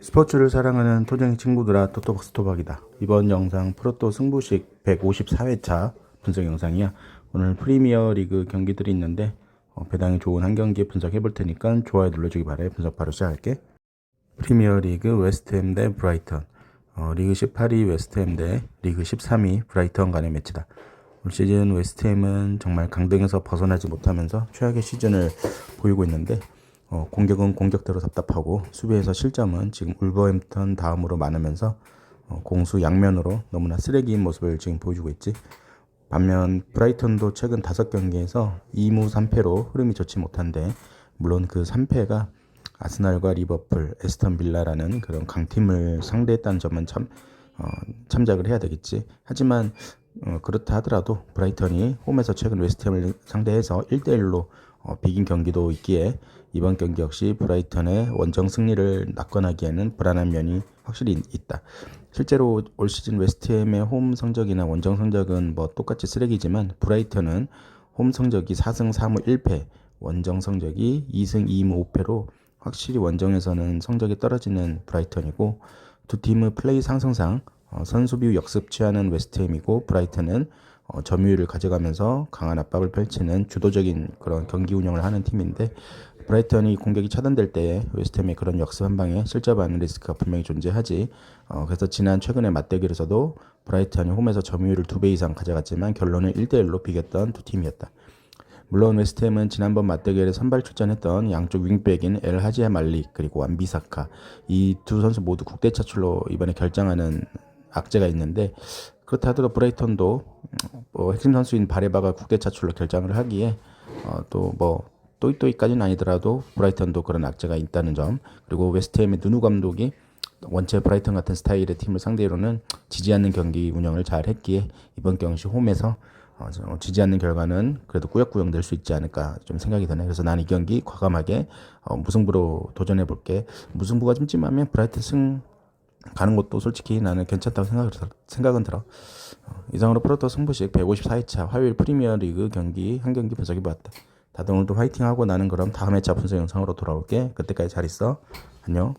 스포츠를 사랑하는 토쟁이 친구들아 토토박스 토박이다. 이번 영상 프로토 승부식 154회차 분석 영상이야. 오늘 프리미어 리그 경기들이 있는데 어, 배당이 좋은 한 경기 분석해 볼 테니까 좋아요 눌러주기 바래. 분석 바로 시작할게. 프리미어 리그 웨스트햄 대 브라이턴. 어, 리그 18위 웨스트햄 대 리그 13위 브라이턴 간의 매치다. 올 시즌 웨스트햄은 정말 강등에서 벗어나지 못하면서 최악의 시즌을 보이고 있는데 어, 공격은 공격대로 답답하고 수비에서 실점은 지금 울버햄턴 다음으로 많으면서 어, 공수 양면으로 너무나 쓰레기인 모습을 지금 보여주고 있지. 반면 브라이턴도 최근 다섯 경기에서 2무 3패로 흐름이 좋지 못한데 물론 그 3패가 아스날과 리버풀, 에스턴 빌라라는 그런 강팀을 상대했다는 점은 참 어, 참작을 해야 되겠지. 하지만 어, 그렇다 하더라도 브라이턴이 홈에서 최근 웨스트햄을 상대해서 1대1로 어, 비긴 경기도 있기에 이번 경기 역시 브라이턴의 원정 승리를 낙관하기에는 불안한 면이 확실히 있- 있다. 실제로 올 시즌 웨스트햄의 홈 성적이나 원정 성적은 뭐 똑같이 쓰레기지만 브라이턴은 홈 성적이 4승 3무 1패, 원정 성적이 2승 2무 5패로 확실히 원정에서는 성적이 떨어지는 브라이턴이고 두 팀의 플레이 상승상 어, 선수비 역습 취하는 웨스트햄이고 브라이턴은 어, 점유율을 가져가면서 강한 압박을 펼치는 주도적인 그런 경기 운영을 하는 팀인데 브라이턴이 공격이 차단될 때 웨스트햄의 그런 역습 한 방에 실점 하는 리스크가 분명히 존재하지. 어, 그래서 지난 최근의 맞대결에서도 브라이턴이 홈에서 점유율을 두 배 이상 가져갔지만 결론은 1대1로 비겼던 두 팀이었다. 물론 웨스트햄은 지난번 맞대결에 선발 출전했던 양쪽 윙백인 엘 하지아 말릭 그리고 완비사카 이 두 선수 모두 국대 차출로 이번에 결정하는 악재가 있는데 그렇다 하더라도 브라이턴도 뭐 핵심 선수인 바레바가 국대 차출로 결정을 하기에 어, 또뭐 또이또이까지는 아니더라도 브라이턴도 그런 악재가 있다는 점 그리고 웨스트햄의 누누 감독이 원체 브라이턴 같은 스타일의 팀을 상대로는 지지 않는 경기 운영을 잘 했기에 이번 경시 홈에서 어, 저- 지지 않는 결과는 그래도 꾸역꾸역 낼 수 있지 않을까 좀 생각이 드네. 그래서 나는 이 경기 과감하게 어, 무승부로 도전해 볼게. 무승부가 좀 찜하면 브라이튼 승 가는 것도 솔직히 나는 괜찮다고 생각을, 들- 생각은 들어. 어, 이상으로 프로토 승부식 154회차 화요일 프리미어 리그 경기 한 경기 분석해 봤다. 다들 오늘도 화이팅하고 나는 그럼 다음 회차 분석 영상으로 돌아올게. 그때까지 잘 있어. 안녕.